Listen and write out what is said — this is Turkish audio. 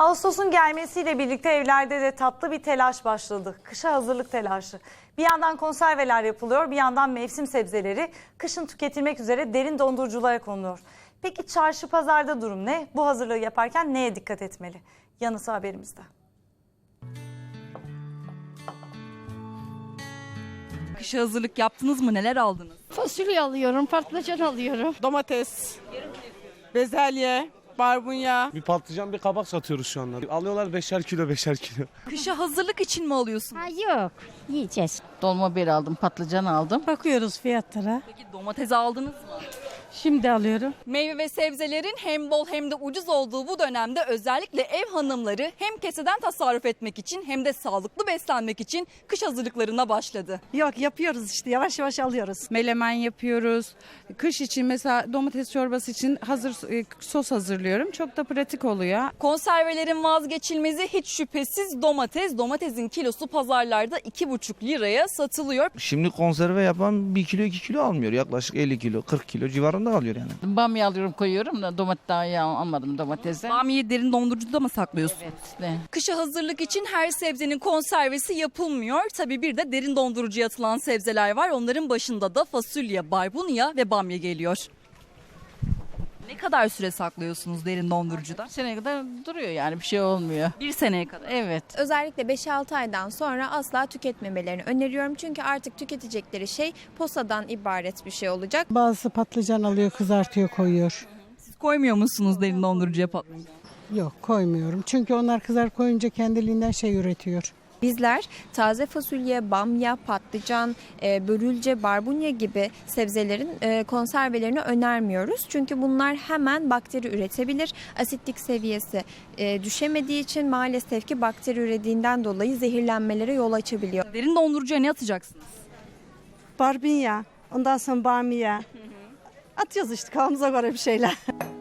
Ağustos'un gelmesiyle birlikte evlerde de tatlı bir telaş başladı. Kışa hazırlık telaşı. Bir yandan konserveler yapılıyor, bir yandan mevsim sebzeleri kışın tüketilmek üzere derin donduruculara konuluyor. Peki çarşı pazarda durum ne? Bu hazırlığı yaparken neye dikkat etmeli? Yanısı haberimizde. Kışa hazırlık yaptınız mı? Neler aldınız? Fasulye alıyorum, patlıcan alıyorum. Domates, bezelye, barbunya. Bir patlıcan bir kabak satıyoruz şu anda. Alıyorlar beşer kilo beşer kilo. Kışa hazırlık için mi alıyorsunuz? Ha yok, yiyeceğiz. Dolma bir aldım, patlıcan aldım. Bakıyoruz fiyatlara. Peki domates aldınız mı? Şimdi alıyorum. Meyve ve sebzelerin hem bol hem de ucuz olduğu bu dönemde özellikle ev hanımları hem keseden tasarruf etmek için hem de sağlıklı beslenmek için kış hazırlıklarına başladı. Yok yapıyoruz işte yavaş yavaş alıyoruz. Melemen yapıyoruz. Kış için mesela domates çorbası için hazır e, sos hazırlıyorum. Çok da pratik oluyor. Konservelerin vazgeçilmezi hiç şüphesiz domates. Domatesin kilosu pazarlarda 2,5 liraya satılıyor. Şimdi konserve yapan 1 kilo 2 kilo almıyor. Yaklaşık 50 kilo 40 kilo civarında alıyor yani. Bamya alıyorum koyuyorum da domates daha iyi almadım domatesi. Bamyayı derin dondurucuda mı saklıyorsun? İşte Kışa hazırlık için her sebzenin konservesi yapılmıyor. Tabii bir de derin dondurucuya atılan sebzeler var. Onların başında da fasulye, barbunya ve bamya geliyor. Ne kadar süre saklıyorsunuz derin dondurucuda? seneye kadar duruyor yani bir şey olmuyor. Bir seneye kadar. Evet. Özellikle 5-6 aydan sonra asla tüketmemelerini öneriyorum. Çünkü artık tüketecekleri şey posadan ibaret bir şey olacak. Bazısı patlıcan alıyor kızartıyor koyuyor. Siz koymuyor musunuz derin dondurucuya patlıcan? Yok koymuyorum. Çünkü onlar kızar koyunca kendiliğinden şey üretiyor. Bizler taze fasulye, bamya, patlıcan, e, börülce, barbunya gibi sebzelerin e, konservelerini önermiyoruz. Çünkü bunlar hemen bakteri üretebilir. Asitlik seviyesi e, düşemediği için maalesef ki bakteri ürediğinden dolayı zehirlenmelere yol açabiliyor. Derin dondurucuya ne atacaksınız? Barbunya, ondan sonra bamya. Atıyoruz işte kafamıza göre bir şeyler.